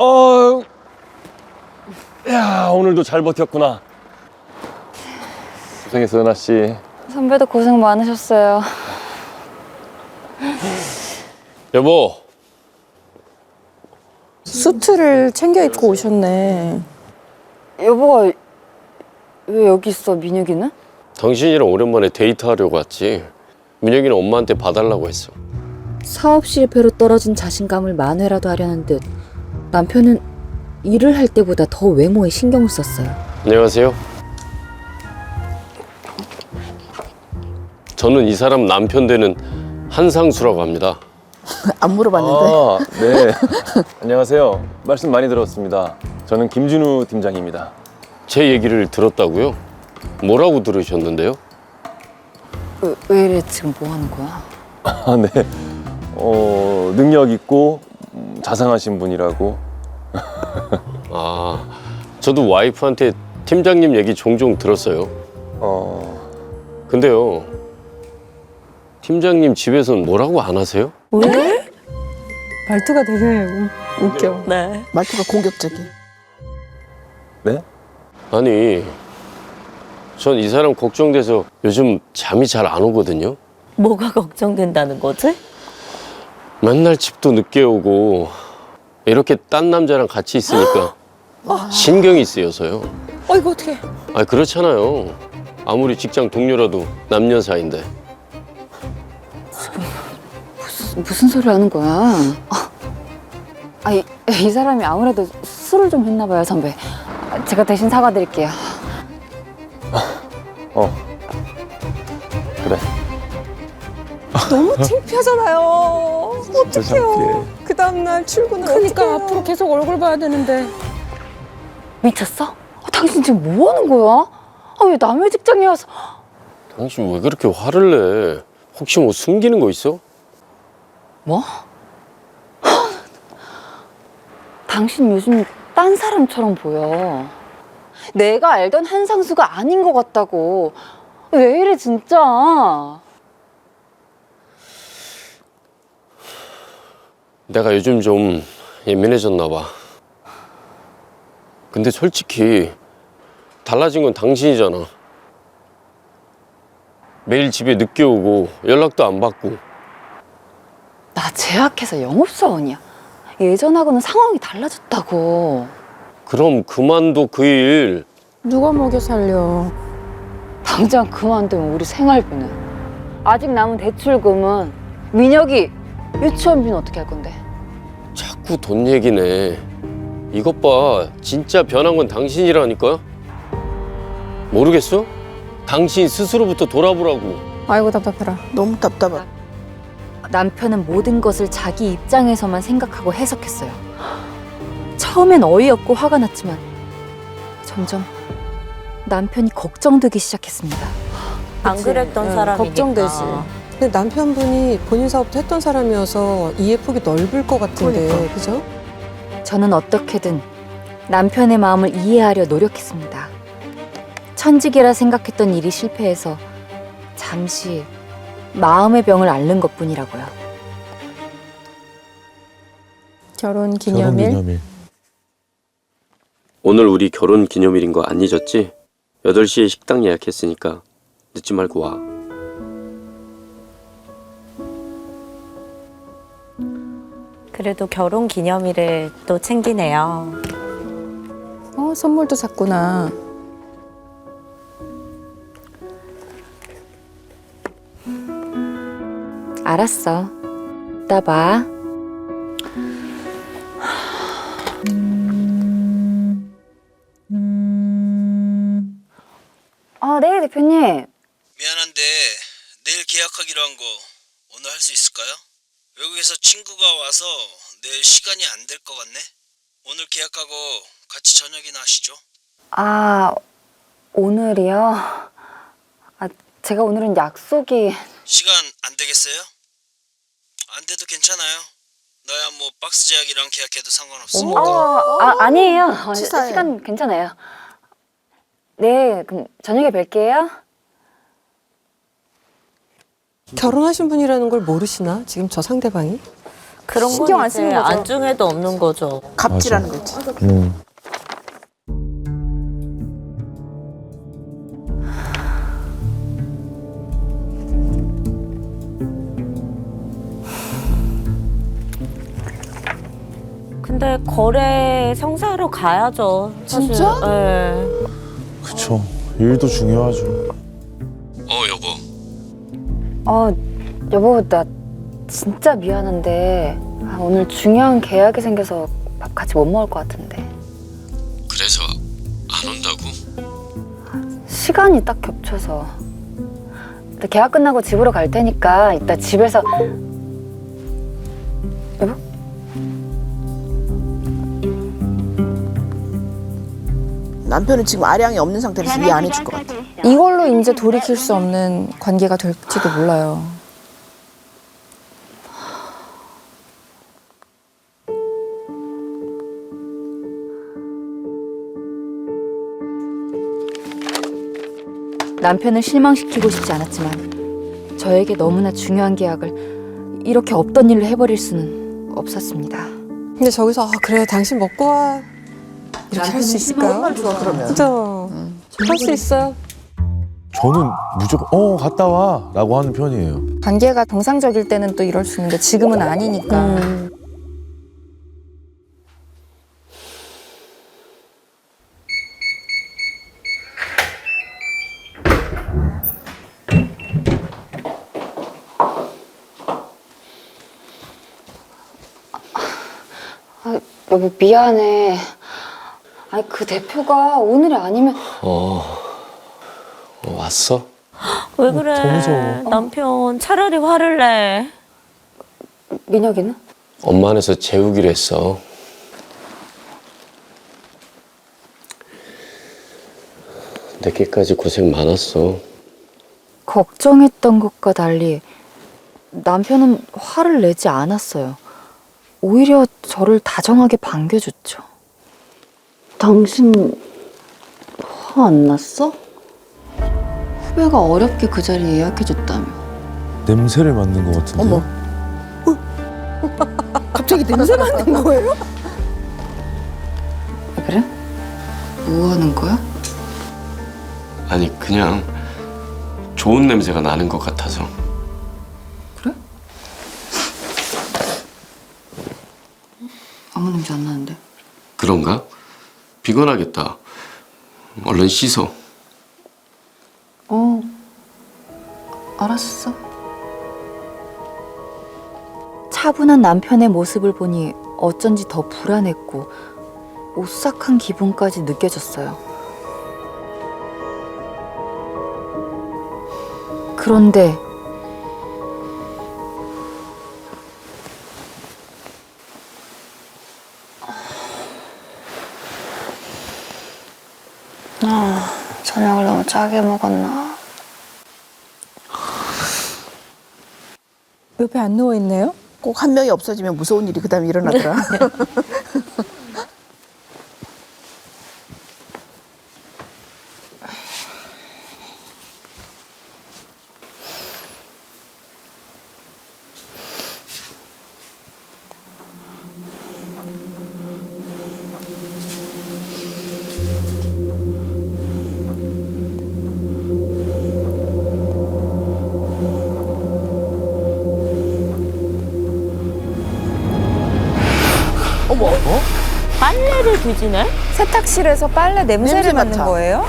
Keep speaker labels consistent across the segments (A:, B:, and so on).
A: 어, 야 오늘도 잘 버텼구나. 고생했어 은하 씨.
B: 선배도 고생 많으셨어요.
A: 여보,
C: 수트를 챙겨 입고 오셨네.
B: 여보가 왜 여기 있어, 민혁이는?
D: 당신이랑 오랜만에 데이트하려고 왔지. 민혁이는 엄마한테 봐달라고 했어.
E: 사업 실패로 떨어진 자신감을 만회라도 하려는 듯 남편은 일을 할 때보다 더 외모에 신경을 썼어요.
D: 안녕하세요. 저는 이 사람 남편 되는 한상수라고 합니다.
C: 안 물어봤는데.
A: 아, 네. 안녕하세요. 말씀 많이 들었습니다. 저는 김준우 팀장입니다.
D: 제 얘기를 들었다고요? 뭐라고 들으셨는데요?
B: 왜, 왜 이래, 지금 뭐 하는 거야?
A: 아, 네. 어, 능력 있고 음, 자상하신 분이라고.
D: 아, 저도 와이프한테 팀장님 얘기 종종 들었어요.
A: 어,
D: 근데요, 팀장님 집에서는 뭐라고 안 하세요?
C: 말투가 되게 우- 웃겨.
F: 네.
C: 말투가 공격적이.
A: 네?
D: 아니, 전 이 사람 걱정돼서 요즘 잠이 잘 안 오거든요.
F: 뭐가 걱정된다는 거지?
D: 맨날 집도 늦게 오고 이렇게 딴 남자랑 같이 있으니까 신경이 쓰여서요.
C: 어 이거 어떻게?
D: 아 그렇잖아요. 아무리 직장 동료라도 남녀 사이인데.
B: 무슨, 무슨 소리 하는 거야? 아, 아, 이, 이 사람이 아무래도 술을 좀 했나 봐요, 선배. 아, 제가 대신 사과드릴게요.
A: 어. 그래.
C: 너무 창피하잖아요. 어떡해요. 그 다음날 출근을 그러니까 앞으로 계속 얼굴 봐야 되는데.
B: 미쳤어? 아, 당신 지금 뭐 하는 거야? 아, 왜 남의 직장에 와서.
D: 당신 왜 그렇게 화를 내? 혹시 뭐 숨기는 거 있어?
B: 뭐? 당신 요즘 딴 사람처럼 보여. 내가 알던 한상수가 아닌 것 같다고. 왜 이래, 진짜.
D: 내가 요즘 좀 예민해졌나 봐. 근데 솔직히 달라진 건 당신이잖아. 매일 집에 늦게 오고 연락도 안 받고
B: 나 제약회사 영업사원이야. 예전하고는 상황이 달라졌다고.
D: 그럼 그만둬 그 일.
C: 누가 먹여 살려?
B: 당장 그만두면 우리 생활비는. 아직 남은 대출금은 민혁이 유치원비는 어떻게 할 건데?
D: 자꾸 돈 얘기네. 이것 봐. 진짜 변한 건 당신이라니까. 모르겠어? 당신 스스로부터 돌아보라고.
C: 아이고 답답해라.
F: 너무 답답해.
E: 남편은 모든 것을 자기 입장에서만 생각하고 해석했어요. 처음엔 어이없고 화가 났지만 점점 남편이 걱정되기 시작했습니다.
F: 안 그랬던
C: 응,
F: 사람이니까.
C: 걱정되지. 근데 남편분이 본인 사업도 했던 사람이어서 이해 폭이 넓을 것 같은데, 그죠
E: 저는 어떻게든 남편의 마음을 이해하려 노력했습니다. 천직이라 생각했던 일이 실패해서 잠시 마음의 병을 앓는 것 뿐이라고요.
C: 결혼 기념일.
D: 오늘 우리 결혼 기념일인 거 안 잊었지? 8시에 식당 예약했으니까 늦지 말고 와.
F: 그래도 결혼 기념일을 또 챙기네요.
C: 어 선물도 샀구나.
E: 알았어. 이따 봐.
G: 외국에서 친구가 와서 내일 시간이 안 될 것 같네. 오늘 계약하고 같이 저녁이나 하시죠.
B: 아, 오늘이요? 아, 제가 오늘은 약속이.
G: 시간 안 되겠어요? 안 돼도 괜찮아요. 너야 뭐 박스 제약이랑 계약해도 상관없어.
B: 아, 아 아니에요. 어,
C: 치사해.
B: 시간 괜찮아요. 네, 그럼 저녁에 뵐게요.
C: 결혼하신 분이라는 걸 모르시나? 지금 저 상대방이?
F: 그런
C: 신경 건안 쓰는 거죠.
F: 안중에도 없는 거죠.
C: 갑질하는 거지.
A: 음.
F: 근데 거래 성사하러 가야죠. 사실.
C: 진짜?
F: 네.
H: 그쵸. 일도 중요하죠.
D: 어 여보
B: 나 진짜 미안한데 아, 오늘 중요한 계약이 생겨서 밥 같이 못 먹을 것 같은데
D: 그래서 안 온다고?
B: 시간이 딱 겹쳐서 나 계약 끝나고 집으로 갈 테니까 이따 집에서 여보?
I: 남편은 지금 아량이 없는 상태라서 이해 안 해줄 것 같아.
C: 이걸로 이제 돌이킬 수 없는 관계가 될지도 몰라요.
E: 남편을 실망시키고 싶지 않았지만 저에게 너무나 중요한 계약을 이렇게 없던 일로 해버릴 수는 없었습니다.
C: 근데 저기서 아 그래 당신 먹고 와 이렇게 할 수 있을까요?
I: 정말 좋아 그러면.
C: 그죠. 할 수 있어요.
H: 저는 무조건 어 갔다 와라고 하는 편이에요.
C: 관계가 정상적일 때는 또 이럴 수 있는데 지금은 아니니까.
B: 음. 아, 여보 미안해. 아니 그 대표가 오늘이 아니면
D: 어, 어 왔어?
F: 왜 그래?
H: 더 무서워.
F: 남편 차라리 화를 내.
B: 민혁이는?
D: 엄마 안에서 재우기로 했어 내게까지 고생 많았어
E: 걱정했던 것과 달리 남편은 화를 내지 않았어요. 오히려 저를 다정하게 반겨줬죠.
B: 당신 화 안 났어? 후배가 어렵게 그 자리 예약해줬다며.
H: 냄새를 맡는 것 같은데.
I: 어머. 갑자기 냄새 맡는 거예요?
B: 왜 그래? 뭐 하는 거야?
D: 아니 그냥 좋은 냄새가 나는 것 같아서
B: 아무 냄새 안 나는데.
D: 그런가? 피곤하겠다 얼른 씻어
B: 어, 알았어.
E: 차분한 남편의 모습을 보니 어쩐지 더 불안했고 오싹한 기분까지 느껴졌어요. 그런데
B: 짜게 먹었나?
C: 옆에 안 누워 있네요?
I: 꼭 한 명이 없어지면 무서운 일이 그다음에 일어나더라.
F: 빨래를 뒤지네?
C: 세탁실에서 빨래 냄새를
I: 냄새
C: 맡는
I: 맡아.
C: 거예요?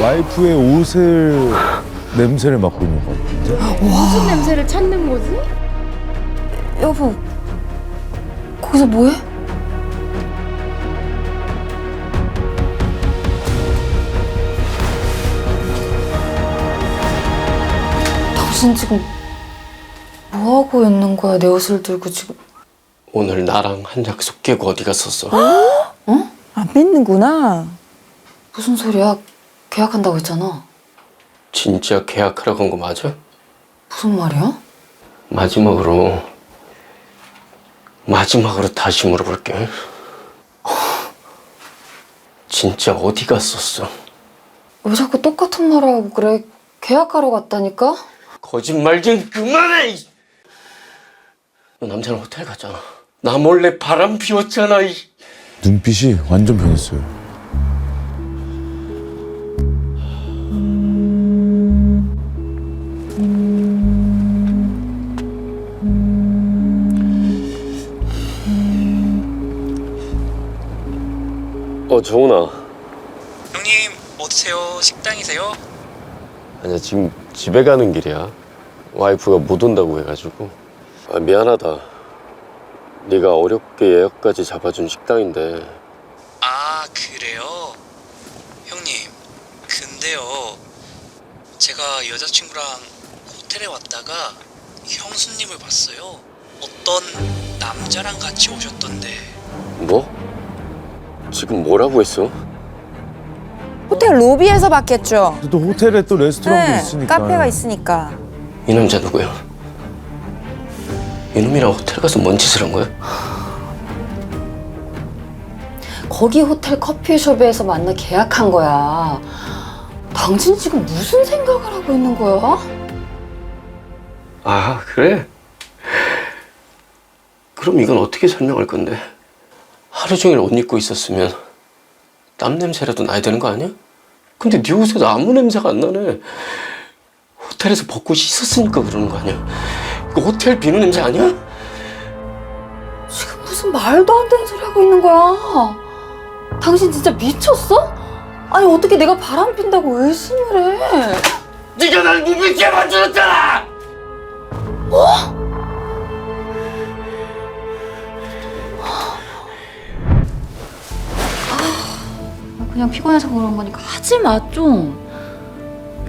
H: 와이프의 옷을 냄새를 맡고 있는 것 같은데.
B: 여보, 거기서 뭐해? 당신 지금 뭐 하고 있는 거야? 내 옷을 들고 지금.
D: 오늘 나랑 한 약속 깨고 어디 갔었어?
C: 안 믿는구나.
B: 무슨 소리야? 계약한다고 했잖아.
D: 진짜 계약하러 간 거 맞아?
B: 무슨 말이야?
D: 마지막으로 마지막으로 다시 물어볼게. 진짜 어디 갔었어?
B: 왜 자꾸 똑같은 말을 하고 그래? 계약하러 갔다니까?
D: 거짓말 좀 그만해! 이- 너 남자는 호텔 갔잖아. 나 몰래 바람 피웠잖아. 이.
H: 눈빛이 완전 변했어요.
D: 어 정훈아.
G: 형님 어디세요? 식당이세요?
D: 아니야 지금 집에 가는 길이야. 와이프가 못 온다고 해가지고. 아, 미안하다. 네가 어렵게 예약까지 잡아준 식당인데
G: 아 그래요? 형님 근데요 제가 여자친구랑 호텔에 왔다가 형수님을 봤어요 어떤 남자랑 같이 오셨던데
D: 뭐? 지금 뭐라고 했어?
C: 호텔 로비에서 봤겠죠.
H: 또 호텔에 또 레스토랑도
C: 네,
H: 있으니까.
C: 카페가 있으니까.
D: 이 남자 누구야? 이놈이랑 호텔 가서 뭔 짓을 한 거야?
B: 거기 호텔 커피숍에서 만나 계약한 거야. 당신 지금 무슨 생각을 하고 있는 거야?
D: 아 그래? 그럼 이건 어떻게 설명할 건데? 하루 종일 옷 입고 있었으면 땀 냄새라도 나야 되는 거 아니야? 근데 네 옷에도 아무 냄새가 안 나네. 호텔에서 벗고 씻었으니까 그러는 거 아니야? 이거 호텔 비누 냄새 아니야?
B: 지금 무슨 말도 안 되는 소리 하고 있는 거야? 당신 진짜 미쳤어? 아니 어떻게 내가 바람 핀다고 의심을 해?
D: 네가 날 무섭게 만들었잖아!
B: 그냥 피곤해서 그런 거니까 하지 마 좀.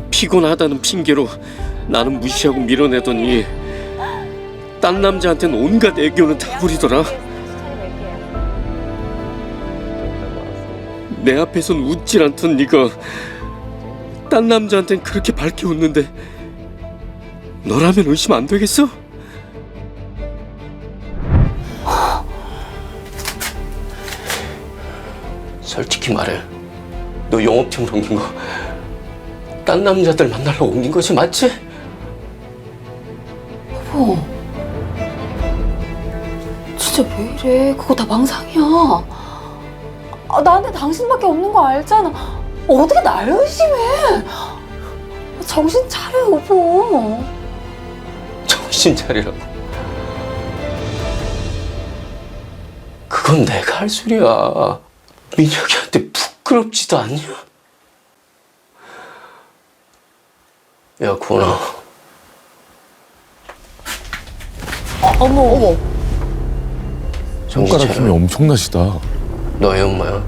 D: 피곤하다는 핑계로 나는 무시하고 밀어내더니 딴 남자한테는 온갖 애교는 다 부리더라. 내 앞에선 웃질 않던 네가 딴 남자한텐 그렇게 밝게 웃는데 너라면 의심 안 되겠어? 솔직히 말해. 너 영업팀 옮긴 거 딴 남자들 만나러 옮긴 거지 맞지?
B: 여보. 진짜 왜 이래? 그거 다 망상이야. 아, 나한테 당신밖에 없는 거 알잖아. 어떻게 날 의심해? 정신 차려, 여보.
D: 정신 차리라고. 그건 내가 할 소리야. 민혁이한테 부끄럽지도 않냐? 야, 고나.
F: 어머.
I: 어머
H: 손가락 힘이. 엄청나시다.
D: 너의 엄마야.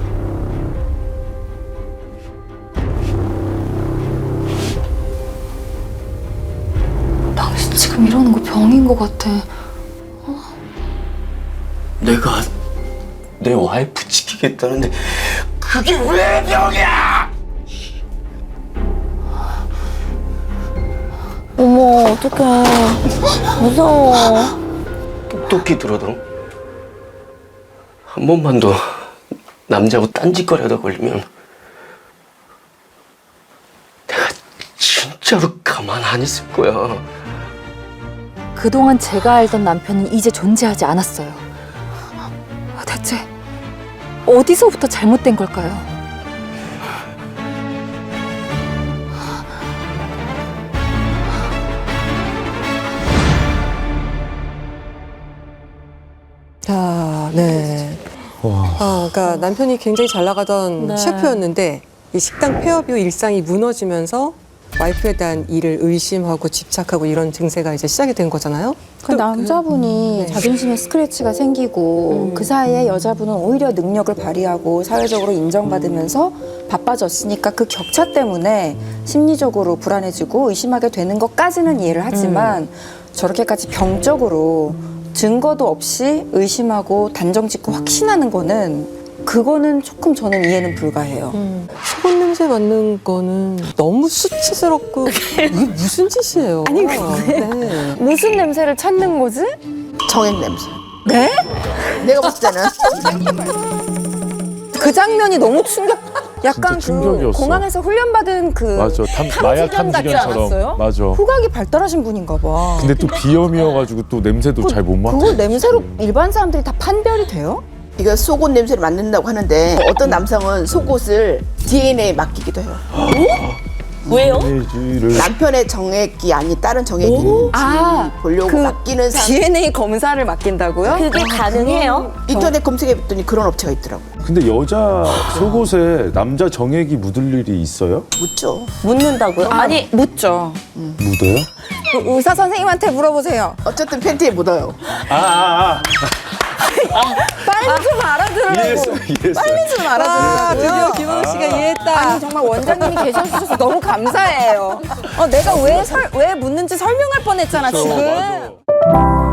B: 당신 지금 이러는 거 병인 것 같아.
D: 내가 내 와이프 지키겠다는데 그게 왜 병이야?
F: 어머, 어떡해. 무서워.
D: 똑똑히 들어도 한 번만 더 남자하고 딴짓거리하다 걸리면 내가 진짜로 가만 안 있을 거야.
E: 그동안 제가 알던 남편은 이제 존재하지 않았어요. 대체 어디서부터 잘못된 걸까요?
C: 자, 네.
H: 와.
C: 아, 그러니까 남편이 굉장히 잘 나가던
F: 네.
C: 셰프였는데 이 식당 폐업 이후 일상이 무너지면서 와이프에 대한 일을 의심하고 집착하고 이런 증세가 이제 시작이 된 거잖아요.
J: 그 남자분이
C: 네.
J: 자존심에 스크래치가 생기고
C: 음.
J: 그 사이에 여자분은 오히려 능력을 발휘하고 사회적으로 인정받으면서 바빠졌으니까 그 격차 때문에 심리적으로 불안해지고 의심하게 되는 것까지는 이해를 하지만 저렇게까지 병적으로 증거도 없이 의심하고 단정 짓고 확신하는 거는 그거는 조금 저는 이해는 불가해요.
C: 소금 냄새 맡는 거는 너무 수치스럽고 이게 무슨 짓이에요?
J: 아니,
C: 네.
J: 무슨 냄새를 찾는 거지?
I: 정액 냄새 네? 내가 봤을 때는
J: 그 장면이 너무 충격 약간 그
H: 충격이었어.
J: 공항에서 훈련받은 그
H: 맞아. 탐, 마약
J: 탐지견 같지 않았어요?
H: 탐지견처럼. 맞아.
J: 후각이 발달하신 분인가 봐.
H: 근데 또 비염이어가지고 또 냄새도 잘 못 맡아.
J: 그걸 냄새로 일반 사람들이 다 판별이 돼요?
I: 이거 속옷 냄새를 맡는다고 하는데 어떤 남성은 속옷을 DNA에 맡기기도 해요.
F: 왜요?
H: 를
I: 남편의 정액이 아닌 다른 정액인지
J: 아,
I: 보려고
J: 그
I: 맡기는 사람
J: DNA 검사를 맡긴다고요?
F: 그게 가능해요?
I: 인터넷 검색해봤더니 그런 업체가 있더라고.
H: 근데 여자 속옷에 남자 정액이 묻을 일이 있어요?
I: 묻죠.
F: 묻는다고요?
J: 아니 묻죠.
H: 묻어요?
J: 그 의사 선생님한테 물어보세요.
I: 어쨌든 팬티에 묻어요.
H: 아, 아, 아.
J: 빨리 좀 알아들으라고.
H: 이해했어, 이해했어.
J: 빨리 좀 알아들으라고요.
C: 김홍 씨가 이해했다.
J: 아니 정말 원장님이 계셔주셔서 너무 감사해요. 어, 내가 왜, 설, 왜 묻는지 설명할 뻔했잖아 지금.
H: 맞아.